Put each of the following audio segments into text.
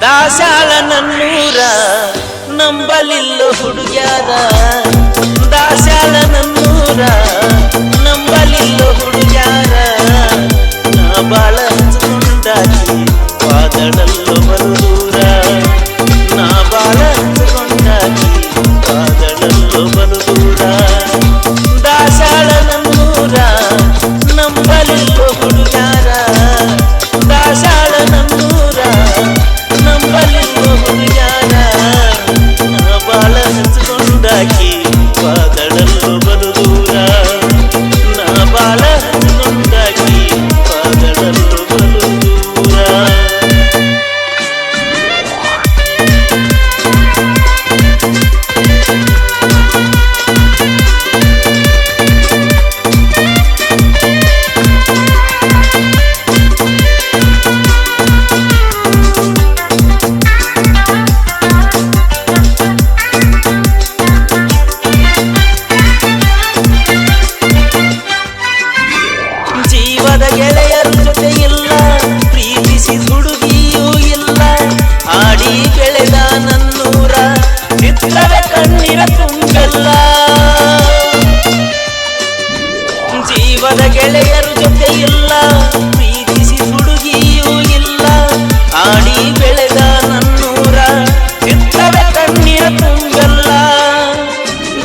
ದಾಸಾಳ ನನ್ನೂರ ನಂಬಲಿಲ್ಲ ಹುಡುಗ್ಯಾರ. ದಾಸಾಳ ನನ್ನೂರ ಜೀವದ ಗೆಳೆಯರು ಜೊತೆ ಇಲ್ಲ, ಪ್ರೀತಿಸಿ ಹುಡುಗಿಯೂ ಇಲ್ಲ, ಆಡಿ ಬೆಳೆದ ನನ್ನೂರ ಚಿತ್ರವೇ ಕಣ್ಣೀರ ತುಂಬಲ್ಲ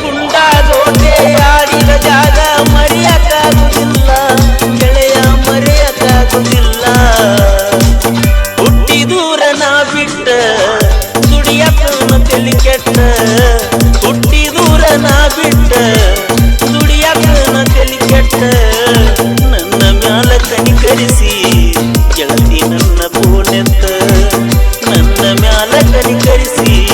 ಗುಂಡಾಗೋಟೆ ಆಡಿದ ಜಾಗ ಮರೆಯಕ್ಕಾಗುದಿಲ್ಲ, ಗೆಳೆಯ ಹುಟ್ಟಿ ದೂರ ನಾ ಬಿಟ್ಟ ದುಡಿಯಕ್ಕನ ತಲೆ ಕೆಟ್ಟ. ಹುಟ್ಟಿ ದೂರ ನಾ ಬಿಟ್ಟ nikanikarisie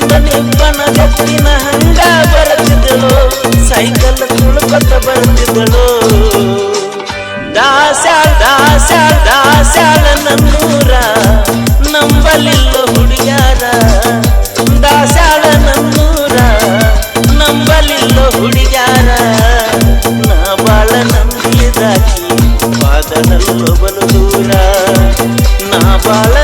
ರಿಬ್ಬನ ಕಟ್ಕೊಂಡ ಕಪ್ಪಿನ ಹಂಗ ಬರುತ್ತಿದ್ದಳು. ಸೈಕಲ್ ತುಳುಕೊತ್ತ ಬರುತ್ತಿದ್ದಳು ದಾಸ್ಯಾಳ ದಾಸ ದಾಸ್ಯಾಳ ನನ್ನೂರ. ನಂಬಲಿಲ್ಲ ಹುಡುಗಾರ ದಾಸ್ಯಾಳ ನನ್ನೂರ. ನಂಬಲಿಲ್ಲ ಹುಡುಗ್ಯಾರ. ನಾ ಬಾಳ ನಂಬಿದಾಕಿ ಪಾದನಲ್ಲು ಬಲು ದೂರ. ನಾ ಬಾಳ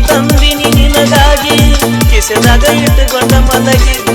ತಂದಿನಿ ನಿನಗಾಗಿ ಕಿಸೆದಾಗ ಇಟ್ಟುಕೊಂಡ ಮಲಗಿದ್ಯ